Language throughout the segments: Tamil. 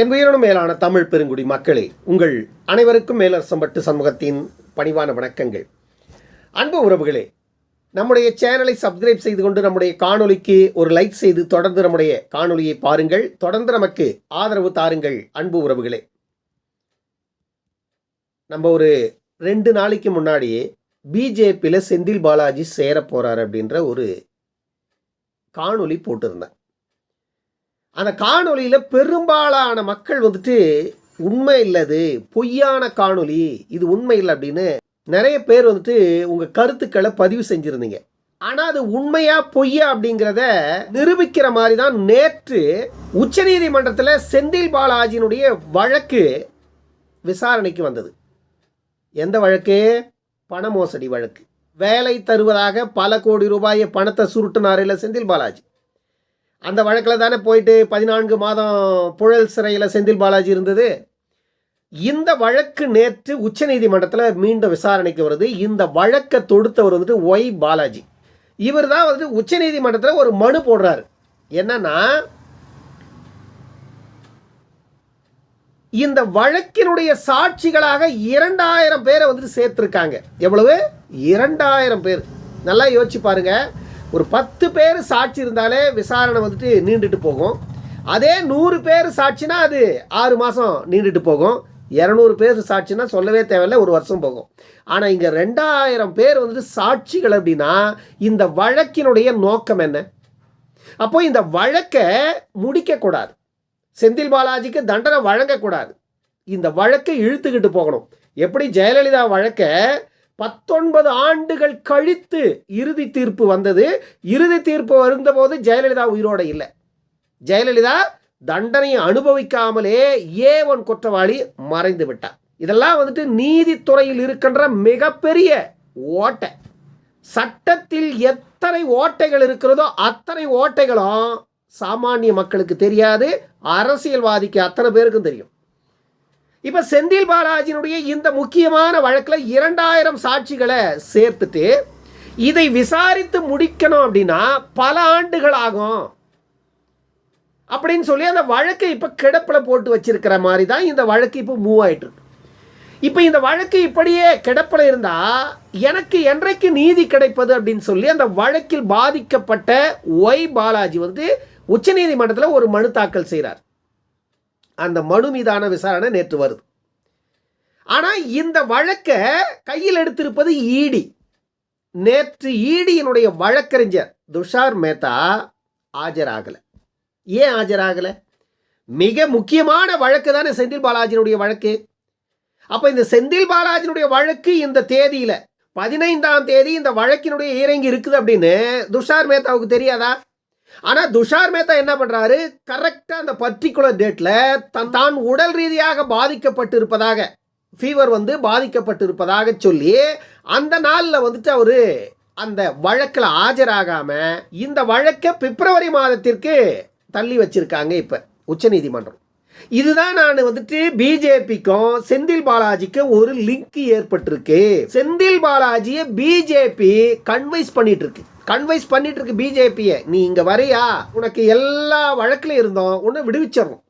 என் உயிரினும் மேலான தமிழ் பெருங்குடி மக்களே உங்கள் அனைவருக்கும் மேலரசம்பட்டு சமூகத்தின் பணிவான வணக்கங்கள். அன்பு உறவுகளே நம்முடைய சேனலை சப்ஸ்கிரைப் செய்து கொண்டு நம்முடைய காணொலிக்கு ஒரு லைக் செய்து தொடர்ந்து நம்முடைய காணொலியை பாருங்கள். தொடர்ந்து நமக்கு ஆதரவு தாருங்கள் அன்பு உறவுகளே. நம்ம ஒரு ரெண்டு நாளைக்கு முன்னாடியே பிஜேபியில் செந்தில் பாலாஜி சேர போகிறார் அப்படின்ற ஒரு காணொளி போட்டிருந்தேன். அந்த காணொளியில் பெரும்பாலான மக்கள் வந்துட்டு உண்மை இல்லது பொய்யான காணொலி இது உண்மை இல்லை அப்படின்னு நிறைய பேர் வந்துட்டு உங்கள் கருத்துக்களை பதிவு செஞ்சுருந்தீங்க. ஆனால் அது உண்மையா பொய்யா அப்படிங்கிறத நிரூபிக்கிற மாதிரி தான் நேற்று உச்சநீதிமன்றத்தில் செந்தில் பாலாஜியினுடைய வழக்கு விசாரணைக்கு வந்தது. எந்த வழக்கு? பண மோசடி வழக்கு. வேலை தருவதாக பல கோடி ரூபாயை பணத்தை சுருட்டினார் இல்லை செந்தில் பாலாஜி. அந்த வழக்கில் தானே போயிட்டு பதினான்கு மாதம் புழல் சிறையில் செந்தில் பாலாஜி இருந்தது. இந்த வழக்கு நேற்று உச்சநீதிமன்றத்தில் மீண்டும் விசாரணைக்கு வருது. இந்த வழக்கை தொடுத்தவர் வந்துட்டு ஒய் பாலாஜி. இவர் தான் வந்து உச்சநீதிமன்றத்தில் ஒரு மனு போடுறாரு. என்னன்னா இந்த வழக்கினுடைய சாட்சிகளாக இரண்டாயிரம் பேரை வந்துட்டு சேர்த்துருக்காங்க. எவ்வளவு? இரண்டாயிரம் பேர். நல்லா யோசிச்சு பாருங்க. ஒரு பத்து பேர் சாட்சி இருந்தாலே விசாரணை வந்துட்டு நீண்டுட்டு போகும். அதே நூறு பேர் சாட்சினா அது ஆறு மாதம் நீண்டுட்டு போகும். இரநூறு பேர் சாட்சினா சொல்லவே தேவையில்லை ஒரு வருஷம் போகும். ஆனால் இங்கே ரெண்டாயிரம் பேர் வந்துட்டு சாட்சிகள் அப்படின்னா இந்த வழக்கினுடைய நோக்கம் என்ன? அப்போ இந்த வழக்கை முடிக்கக்கூடாது செந்தில் பாலாஜிக்கு தண்டனை வழங்கக்கூடாது இந்த வழக்கை இழுத்துக்கிட்டு போகணும். எப்படி ஜெயலலிதா வழக்கை பத்தொன்பது ஆண்டுகள் கழித்து இறுதி தீர்ப்பு வந்தது. இறுதி தீர்ப்பு வருந்தபோது ஜெயலலிதா உயிரோட இல்லை. ஜெயலலிதா தண்டனையை அனுபவிக்காமலே ஏ ஒன் குற்றவாளி மறைந்து விட்டார். இதெல்லாம் வந்துட்டு நீதித்துறையில் இருக்கின்ற மிகப்பெரிய ஓட்டை. சட்டத்தில் எத்தனை ஓட்டைகள் இருக்கிறதோ அத்தனை ஓட்டைகளும் சாமானிய மக்களுக்கு தெரியாது. அரசியல்வாதிக்கு அத்தனை பேருக்கும் தெரியும். இப்போ செந்தில் பாலாஜினுடைய இந்த முக்கியமான வழக்கில் இரண்டாயிரம் சாட்சிகளை சேர்த்துட்டு இதை விசாரித்து முடிக்கணும் அப்படின்னா பல ஆண்டுகள் ஆகும். அப்படின்னு சொல்லி அந்த வழக்கை இப்போ கிடப்பில் போட்டு வச்சிருக்கிற மாதிரி தான் இந்த வழக்கு இப்போ மூவ் ஆயிட்டு இருக்கு இப்போ இந்த வழக்கு இப்படியே கிடப்பில் இருந்தால் எனக்கு என்றைக்கு நீதி கிடைப்பது அப்படின்னு சொல்லி அந்த வழக்கில் பாதிக்கப்பட்ட ஒய் பாலாஜி வந்து உச்சநீதிமன்றத்தில் ஒரு மனு தாக்கல் செய்கிறார் அந்த மனு மீதான விசாரணை நேற்று வருது. ஆனால் இந்த வழக்கை கையில் எடுத்திருப்பது ஈடி. நேற்று ஈடியினுடைய வழக்கறிஞர் துஷார் மேத்தா ஆஜராகலை. ஏன் ஆஜராகலை? மிக முக்கியமான வழக்கு தானே செந்தில் பாலாஜியினுடைய வழக்கு. அப்போ இந்த செந்தில் பாலாஜியினுடைய வழக்கு இந்த தேதியில் பதினைந்தாம் தேதி இந்த வழக்கினுடைய இறங்கி இருக்குது அப்படின்னு துஷார் மேத்தாவுக்கு தெரியாதா? ஆனால் துஷார் மேத்தா என்ன பண்ணுறாரு கரெக்டாக அந்த பர்டிகுலர் டேட்டில் தன் தான் உடல் ரீதியாக பாதிக்கப்பட்டு இருப்பதாக ஃபீவர் வந்து பாதிக்கப்பட்டு இருப்பதாக சொல்லி அந்த நாளில் வந்துட்டு அவர் அந்த வழக்கில் ஆஜராகாமல் இந்த வழக்கை பிப்ரவரி மாதத்திற்கு தள்ளி வச்சிருக்காங்க இப்போ உச்சநீதிமன்றம். இதுதான் நான் வந்துட்டு பிஜேபிக்கும் செந்தில் பாலாஜிக்கும் ஒரு லிங்க் ஏற்பட்டிருக்கு. செந்தில் பாலாஜியை பிஜேபி கன்வைஸ் பண்ணிட்டு இருக்கு. கன்வைஸ் பண்ணிட்டு இருக்கு பிஜேபியை நீ இங்கே வரியா? உனக்கு எல்லா வழக்குலையும் இருந்தோம் உன்னை விடுவிச்சிடறோம்.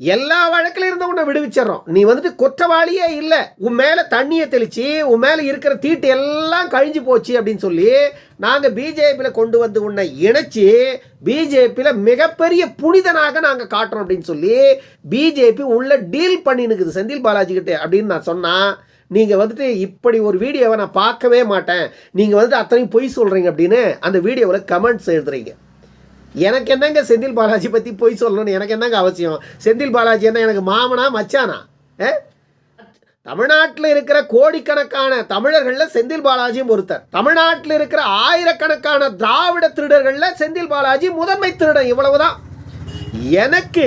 எல்லா வழக்கில் இருந்த உன்னை விடுவிச்சிடறோம். நீ வந்துட்டு குற்றவாளியே இல்லை. உன் மேலே தண்ணியை தெளித்து உன் மேலே இருக்கிற தீட்டு எல்லாம் கழிஞ்சு போச்சு அப்படின்னு சொல்லி நாங்கள் பிஜேபியில் கொண்டு வந்து உன்னை இணைச்சி பிஜேபியில் மிகப்பெரிய புனிதனாக நாங்கள் காட்டுறோம் அப்படின்னு சொல்லி பிஜேபி உள்ள டீல் பண்ணினுக்குது செந்தில் பாலாஜி கிட்டே அப்படின்னு நான் சொன்னால் நீங்கள் வந்துட்டு இப்படி ஒரு வீடியோவை நான் பார்க்கவே மாட்டேன். நீங்கள் வந்துட்டு அத்தனையும் பொய் சொல்கிறீங்க அப்படின்னு அந்த வீடியோவில் கமெண்ட்ஸ் எழுதுறீங்க. எனக்கு என்னங்க செந்தில் பாலாஜி பற்றி பொய் சொல்லணும்னு எனக்கு என்னங்க அவசியம்? செந்தில் பாலாஜி என்ன எனக்கு மாமனா மச்சானா? ஏ? தமிழ்நாட்டில் இருக்கிற கோடிக்கணக்கான தமிழர்களில் செந்தில் பாலாஜியும் ஒருத்தர். தமிழ்நாட்டில் இருக்கிற ஆயிரக்கணக்கான திராவிட திருடர்களில் செந்தில் பாலாஜி முதன்மை திருடன் இவ்வளவுதான். எனக்கு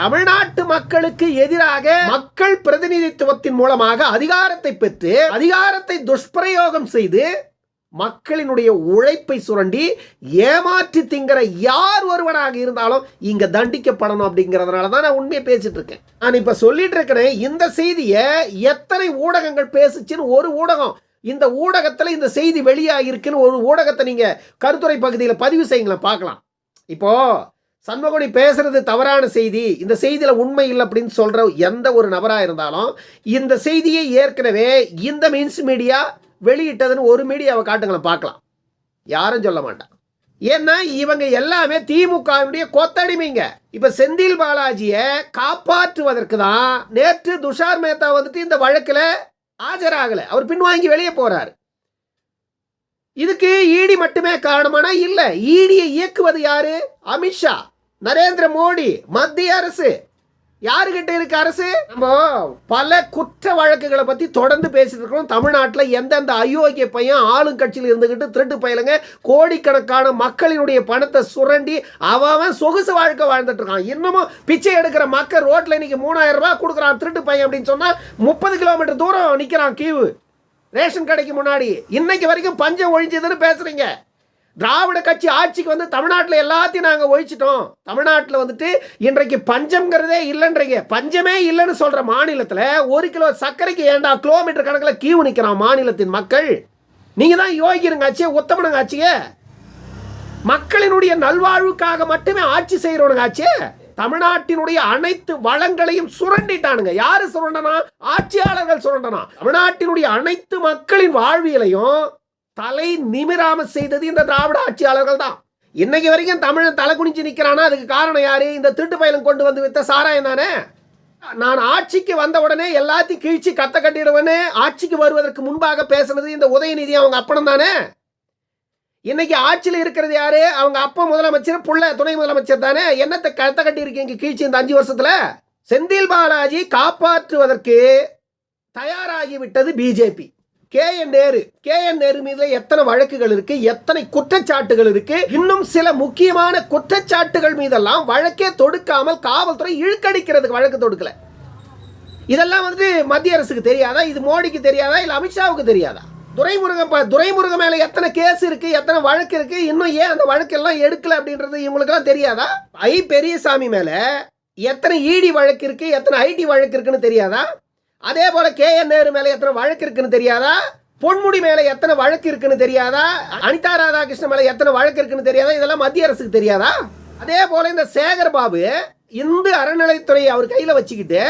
தமிழ்நாட்டு மக்களுக்கு எதிராக மக்கள் பிரதிநிதித்துவத்தின் மூலமாக அதிகாரத்தை பெற்று அதிகாரத்தை துஷ்பிரயோகம் செய்து மக்களினுடைய உழைப்பை சுரண்டி ஏமாற்றி திங்கிற யார் ஒருவனாக இருந்தாலும் இங்க தண்டிக்கப்படணும் அப்படிங்கிறதுனால தான் நான் உண்மையை பேசிட்டு இருக்கேன். நான் இப்ப சொல்லிட்டு இருக்கிறேன் இந்த செய்தியை எத்தனை ஊடகங்கள் பேசுச்சுன்னு ஒரு ஊடகம். இந்த ஊடகத்தில் இந்த செய்தி வெளியாகிருக்குன்னு ஒரு ஊடகத்தை நீங்க கருத்துரை பகுதியில் பதிவு செய்யுங்களேன் பார்க்கலாம். இப்போ சண்முகனி பேசுறது தவறான செய்தி இந்த செய்தியில் உண்மை இல்லை அப்படின்னு சொல்ற எந்த ஒரு நபராக இருந்தாலும் இந்த செய்தியை ஏற்கனவே இந்த மீன்ஸ் மீடியா வெளியிட்டதுன்னு ஒரு மீடியாவை காட்டுங்களேன் பார்க்கலாம். யாரும் சொல்ல மாட்டான் ஏன்னா இவங்க எல்லாமே திமுகவினுடைய கொத்தடிமைங்க. இப்ப செந்தில் பாலாஜியை காப்பாற்றுவதற்கு தான் நேற்று துஷார் மேத்தா வந்துட்டு இந்த வழக்கில் ஆஜராகலை. அவர் பின்வாங்கி வெளியே போறாரு. இதுக்கு ஈடி மட்டுமே காரணமானா இல்லை. ஈடியை இயக்குவது யாரு? அமித்ஷா. நரேந்திர மோடி மத்திய அரசு. யாருகிட்ட இருக்க அரசு? நம்ம பல குற்ற வழக்குகளை பற்றி தொடர்ந்து பேசிட்டு இருக்கிறோம். தமிழ்நாட்டில் எந்தெந்த அயோக்கிய பையன் ஆளும் கட்சியில் இருந்துக்கிட்டு திருட்டு பயிலுங்க கோடிக்கணக்கான மக்களினுடைய பணத்தை சுரண்டி அவன் சொகுசு வாழ்க்கை வாழ்ந்துட்டு இருக்கான். இன்னமும் பிச்சை எடுக்கிற மக்கள் ரோட்டில் இன்னைக்கு மூணாயிரம் ரூபா கொடுக்குறான் திருட்டு பையன் அப்படின்னு சொன்னால் முப்பது கிலோமீட்டர் தூரம் நிற்கிறான் கீவு ரேஷன் கடைக்கு முன்னாடி. இன்னைக்கு வரைக்கும் பஞ்சம் ஒழிஞ்சதுன்னு பேசுறீங்க. திராவிட கட்சி ஆட்சிக்கு வந்து தமிழ்நாட்டில் எல்லாத்தையும் நாங்கள் ஒழிச்சிட்டோம். தமிழ்நாட்டில் வந்துட்டு இன்றைக்கு பஞ்சம்ங்கிறதே இல்லைன்றீங்க. பஞ்சமே இல்லைன்னு சொல்கிற மாநிலத்தில் ஒரு கிலோ சர்க்கரைக்கு ஏண்டா கிலோமீட்டர் கணக்கில் கீவு நிற்கிறான் மாநிலத்தின் மக்கள்? நீங்கள் தான் யோகிக்கிறங்க ஆச்சியே உத்தமனுங்க ஆச்சியே மக்களினுடைய நல்வாழ்வுக்காக மட்டுமே ஆட்சி செய்கிறவனுங்க ஆச்சே தமிழ்நாட்டினுடைய அனைத்து வளங்களையும் சுரண்டிட்டானுங்க. யாரு சுரண்டனா? ஆட்சியாளர்கள் சுரண்டனா. தமிழ்நாட்டினுடைய அனைத்து மக்களின் வாழ்வியலையும் தலை நிமிராம செய்தது இந்த திராவிட ஆட்சியாளர்கள் தான் இன்னைக்கு வரைக்கும் தமிழன் தலை குனிஞ்சு நிற்கிறானா அதுக்கு காரணம் யாரு? இந்த திருட்டு பயலம் கொண்டு வந்து வித்த சாராயம் தானே? நான் ஆட்சிக்கு வந்த உடனே எல்லாத்தையும் கீழ்ச்சி கத்த கட்டிடுவனே ஆட்சிக்கு வருவதற்கு முன்பாக பேசுனது இந்த உதயநிதி அவங்க அப்பனம் தானே? இன்னைக்கு ஆட்சியில் இருக்கிறது யாரு? அவங்க அப்பா முதலமைச்சர் புள்ள துணை முதலமைச்சர் தானே? என்னத்தை கத்த கட்டி இருக்கீங்க கீழ்ச்சி இந்த அஞ்சு வருஷத்துல? செந்தில் பாலாஜி காப்பாற்றுவதற்கு தயாராகிவிட்டது BJP. K N Nehru. K N Nehru மீதுல எத்தனை வழக்குகள் இருக்கு? எத்தனை குற்றச்சாட்டுகள் இருக்கு? இன்னும் சில முக்கியமான குற்றச்சாட்டுகள் மீதெல்லாம் வழக்கே தொடுக்காமல் காவல்துறை இழுக்கடிக்கிறதுக்கு வழக்கு தொடுக்கல. இதெல்லாம் வந்து மத்திய அரசுக்கு தெரியாதா? இது மோடிக்கு தெரியாதா? இல்ல அமித்ஷாவுக்கு தெரியாதா? துரைமுருகன் ப- துரைமுருகன் மேல எத்தனை கேஸ் இருக்கு? எத்தனை வழக்கு இருக்கு? இன்னும் ஏன் அந்த வழக்கெல்லாம் எடுக்கல அப்படின்றது இவங்களுக்கெல்லாம் தெரியாதா? ஐ பெரியசாமி மேல எத்தனை இடி வழக்கு இருக்கு? எத்தனை ஐடி வழக்கு இருக்குன்னு தெரியாதா? அதே போல கே என் நேரு மேல எத்தனை வழக்கு இருக்குன்னு தெரியாதா? பொன்முடி மேல எத்தனை வழக்கு இருக்குன்னு தெரியாதா? அனிதா ராதாகிருஷ்ணன் மேல எத்தனை வழக்கு இருக்குன்னு தெரியாதா? இதெல்லாம் மத்திய அரசுக்கு தெரியாதா? அதே போல இந்த சேகர் பாபு இந்து அறநிலைத்துறையை அவர் கையில வச்சுக்கிட்டு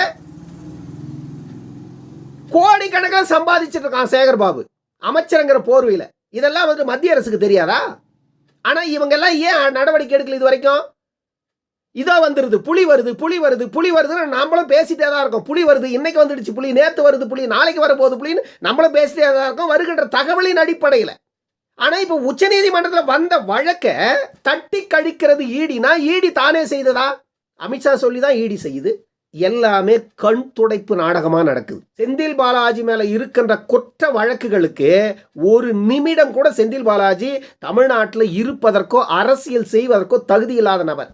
கோடிக்கணக்கில் சம்பாதிச்சிட்டு இருக்கான் சேகர் பாபு அமைச்சருங்கிற போர்வையில். இதெல்லாம் வந்து மத்திய அரசுக்கு தெரியாதா? ஆனால் இவங்கெல்லாம் ஏன் நடவடிக்கை எடுக்கல இது வரைக்கும்? இதோ வந்துருது புலி வருது புலி வருது புலி வருதுன்னு நம்மளும் பேசிட்டே தான் இருக்கோம். புலி வருது இன்னைக்கு வந்துடுச்சு புலி நேற்று வருது புலி நாளைக்கு வரப்போகுது புலின்னு நம்மளும் பேசிட்டே தான் இருக்கோம். வருகின்ற தகவலின் அடிப்படையில். ஆனால் இப்போ உச்சநீதிமன்றத்தில் வந்த வழக்கை தட்டி கழிக்கிறது ஈடினா ஈடி தானே செய்ததா? அமித்ஷா சொல்லி தான் ஈடி செய்யுது. எல்லாமே கண் துடைப்பு நாடகமாக நடக்குது. செந்தில் பாலாஜி மேலே இருக்கின்ற குற்ற வழக்குகளுக்கு ஒரு நிமிடம் கூட செந்தில் பாலாஜி தமிழ்நாட்டில் இருப்பதற்கோ அரசியல் செய்வதற்கோ தகுதி இல்லாத நபர்.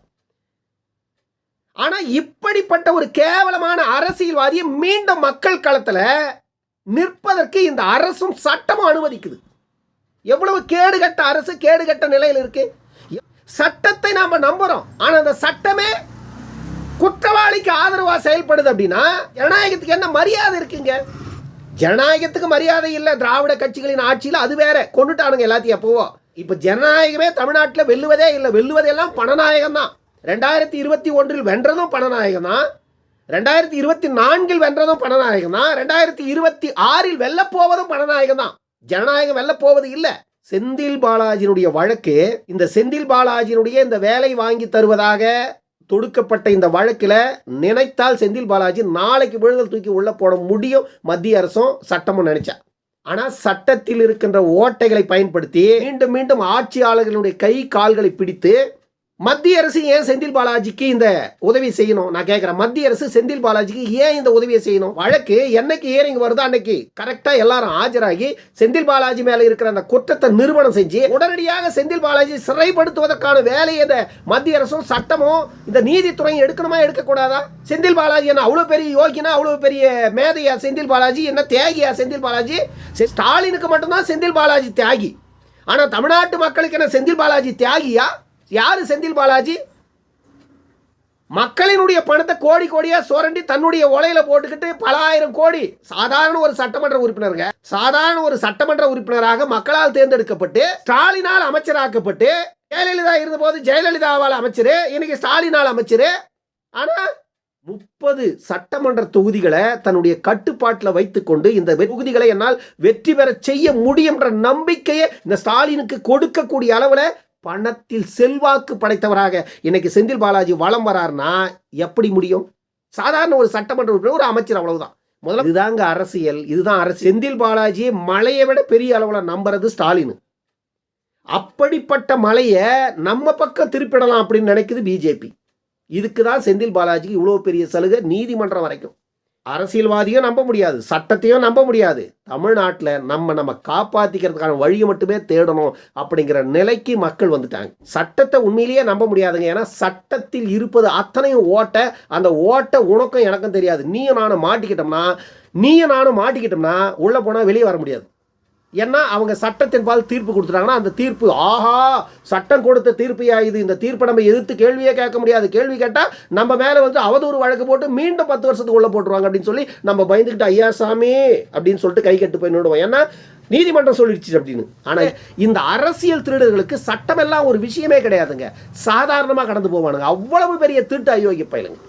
ஆனால் இப்படிப்பட்ட ஒரு கேவலமான அரசியல்வாதியை மீண்டும் மக்கள் களத்தில் நிற்பதற்கு இந்த அரசும் சட்டமும் அனுமதிக்குது. எவ்வளவு கேடுகட்ட அரசு கேடுகட்ட நிலையில் இருக்கு? சட்டத்தை நாம் நம்புகிறோம் ஆனால் அந்த சட்டமே குற்றவாளிக்கு ஆதரவாக செயல்படுது அப்படின்னா ஜனநாயகத்துக்கு என்ன மரியாதை இருக்குங்க? ஜனநாயகத்துக்கு மரியாதை இல்லை. திராவிட கட்சிகளின் ஆட்சியில் அது வேற. கொண்டுட்டானுங்க எல்லாத்தையும் எப்போவோ இப்போ ஜனநாயகமே தமிழ்நாட்டில் வெல்லுவதே இல்லை. வெல்லுவதெல்லாம் பணநாயகம் தான் ரெண்டாயிரத்தி இருபத்தி ஒன்றில் வென்றதும் பணநாயகம் தான் ரெண்டாயிரத்தி இருபத்தி நான்கில் வென்றதும் பணநாயகம் தான் ரெண்டாயிரத்தி இருபத்தி ஆறில் வெல்லப்போவதும் பணநாயகம் தான் ஜனநாயகம் வெல்லப்போவது இல்லை. செந்தில் பாலாஜியினுடைய வழக்கு இந்த செந்தில் பாலாஜியினுடைய இந்த வேலை வாங்கி தருவதாக தொடுக்கப்பட்ட இந்த வழக்கில் நினைத்தால் செந்தில் பாலாஜி நாளைக்கு விழுதல் தூக்கி உள்ளே போட முடியும் மத்திய அரசும் சட்டமும் நினைச்சா. ஆனால் சட்டத்தில் இருக்கின்ற ஓட்டைகளை பயன்படுத்தி மீண்டும் மீண்டும் ஆட்சியாளர்களுடைய கை கால்களை பிடித்து மத்திய அரசு ஏன் செந்தில் பாலாஜிக்கு இந்த உதவி செய்யணும்? நான் கேட்குறேன். மத்திய அரசு செந்தில் பாலாஜிக்கு ஏன் இந்த உதவியை செய்யணும்? வழக்கு என்னைக்கு ஹியரிங் வருதோ அன்னைக்கு கரெக்டாக எல்லாரும் ஆஜராகி செந்தில் பாலாஜி மேலே இருக்கிற அந்த குற்றத்தை நிறுவனம் செஞ்சு உடனடியாக செந்தில் பாலாஜி சிறைப்படுத்துவதற்கான வேலையை இந்த மத்திய அரசும் சட்டமும் இந்த நீதித்துறையும் எடுக்கணுமா எடுக்கக்கூடாதா? செந்தில் பாலாஜி என்ன அவ்வளோ பெரிய யோகினா அவ்வளோ பெரிய மேதையா செந்தில் பாலாஜி? என்ன தியாகியா செந்தில் பாலாஜி? செ- ஸ்டாலினுக்கு மட்டும்தான் செந்தில் பாலாஜி தியாகி. ஆனால் தமிழ்நாட்டு மக்களுக்கு என்ன செந்தில் பாலாஜி தியாகியா? யார் செந்தில் பாலாஜி? மக்களினுடைய பணத்தை கோடி கோடியா சுரண்டி தன்னுடைய உலையில போட்டுக்கிட்டு பல ஆயிரம் கோடி சாதாரண ஒரு சட்டமன்ற உறுப்பினருங்க. சாதாரண ஒரு சட்டமன்ற உறுப்பினராக மக்களால் தேர்ந்தெடுக்கப்பட்டு ஸ்டாலினால் அமைச்சராக்கப்பட்டு ஜெயலலிதா இருந்தபோது ஜெயலலிதாவால் அமைச்சர் இன்னைக்கு ஸ்டாலினால் அமைச்சர். ஆனா முப்பது சட்டமன்ற தொகுதிகளை தன்னுடைய கட்டுப்பாட்டில் வைத்துக்கொண்டு இந்த தொகுதிகளை என்னால் வெற்றி பெற செய்ய முடியும்ன்ற நம்பிக்கையை இந்த ஸ்டாலினுக்கு கொடுக்கக்கூடிய அளவில் பணத்தில் செல்வாக்கு படைத்தவராக இன்னைக்கு செந்தில் பாலாஜி வலம் வரார்னா எப்படி முடியும்? சாதாரண ஒரு சட்டமன்ற உறுப்பினர் ஒரு அமைச்சர் அவ்வளவுதான். முதல்ல இதுதாங்க அரசியல் இதுதான் அரசு செந்தில் பாலாஜி மலையை விட பெரிய அளவில் நம்புறது ஸ்டாலின். அப்படிப்பட்ட மலையை நம்ம பக்கம் திருப்பிடலாம் அப்படின்னு நினைக்குது பிஜேபி இதுக்கு தான் செந்தில் பாலாஜிக்கு இவ்வளோ பெரிய சலுகை நீதிமன்றம் வரைக்கும். அரசியல்வாதியும் நம்ப முடியாது சட்டத்தையும் நம்ப முடியாது. தமிழ்நாட்டில் நம்ம நம்ம காப்பாற்றிக்கிறதுக்கான வழியை மட்டுமே தேடணும் அப்படிங்கிற நிலைக்கு மக்கள் வந்துட்டாங்க. சட்டத்தை உண்மையிலேயே நம்ப முடியாதுங்க. ஏன்னா சட்டத்தில் இருப்பது அத்தனையும் ஓட்ட அந்த ஓட்ட உனக்கும் எனக்கும் தெரியாது. நீயும் நானும் மாட்டிக்கிட்டோம்னா நீயும் நானும் மாட்டிக்கிட்டோம்னா உள்ளே போனால் வெளியே வர முடியாது. ஏன்னா அவங்க சட்டத்தின் பால் தீர்ப்பு கொடுத்துட்டாங்கன்னா அந்த தீர்ப்பு ஆஹா சட்டம் கொடுத்த தீர்ப்பு இது இந்த தீர்ப்பை நம்ம எதிர்த்து கேள்வியே கேட்க முடியாது. கேள்வி கேட்டால் நம்ம மேலே வந்து அவதூறு வழக்கு போட்டு மீண்டும் பத்து வருஷத்துக்கு உள்ளே போட்டுருவாங்க அப்படின்னு சொல்லி நம்ம பயந்துக்கிட்டு ஐயா சாமி அப்படின்னு சொல்லிட்டு கை கட்டு போய் நின்றுடுவோம் ஏன்னா நீதிமன்றம் சொல்லிடுச்சு அப்படின்னு. ஆனால் இந்த அரசியல் திருடர்களுக்கு சட்டமெல்லாம் ஒரு விஷயமே கிடையாதுங்க. சாதாரணமாக கடந்து போவானுங்க. அவ்வளவு பெரிய திருட்டு அயோக்கிய பயிலுங்க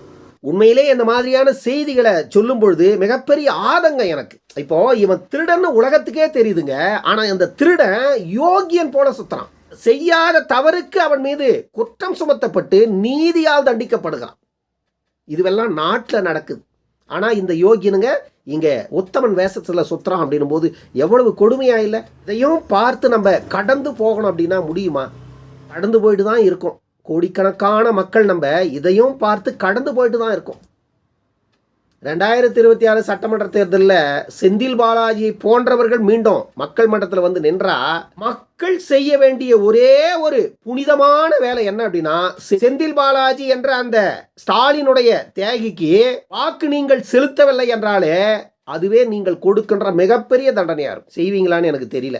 உண்மையிலே இந்த மாதிரியான செய்திகளை சொல்லும் பொழுது மிகப்பெரிய ஆதங்கம் எனக்கு. இப்போ இவன் திருடன்னு உலகத்துக்கே தெரியுதுங்க. ஆனா இந்த திருடன் யோகியன் போல சுத்துறான். செய்யாத தவறுக்கு அவன் மீது குற்றம் சுமத்தப்பட்டு நீதியால் தண்டிக்கப்படுகிறான். இதுவெல்லாம் நாட்டில் நடக்குது. ஆனா இந்த யோகியனுங்க இங்க உத்தமன் வேஷத்தில் சுத்துறான் அப்படின்னும் போது எவ்வளவு கொடுமையா இல்லை? இதையும் பார்த்து நம்ம கடந்து போகணும் அப்படின்னா முடியுமா? கடந்து போயிட்டு தான் இருக்கும். கோடிக்கணக்கான மக்கள் நம்ம இதையும் பார்த்து கடந்து போயிட்டு தான் இருக்கோம். ரெண்டாயிரத்தி இருபத்தி ஆறு சட்டமன்ற தேர்தலில் செந்தில் பாலாஜியை போன்றவர்கள் மீண்டும் மக்கள் மன்றத்தில் வந்து நின்றா மக்கள் செய்ய வேண்டிய ஒரே ஒரு புனிதமான வேலை என்ன அப்படின்னா செந்தில் பாலாஜி என்ற அந்த ஸ்டாலினுடைய தியாகிக்கு வாக்கு நீங்கள் செலுத்தவில்லை என்றாலே அதுவே நீங்கள் கொடுக்கின்ற மிகப்பெரிய தண்டனையாக இருக்கும். செய்வீங்களான்னு எனக்கு தெரியல.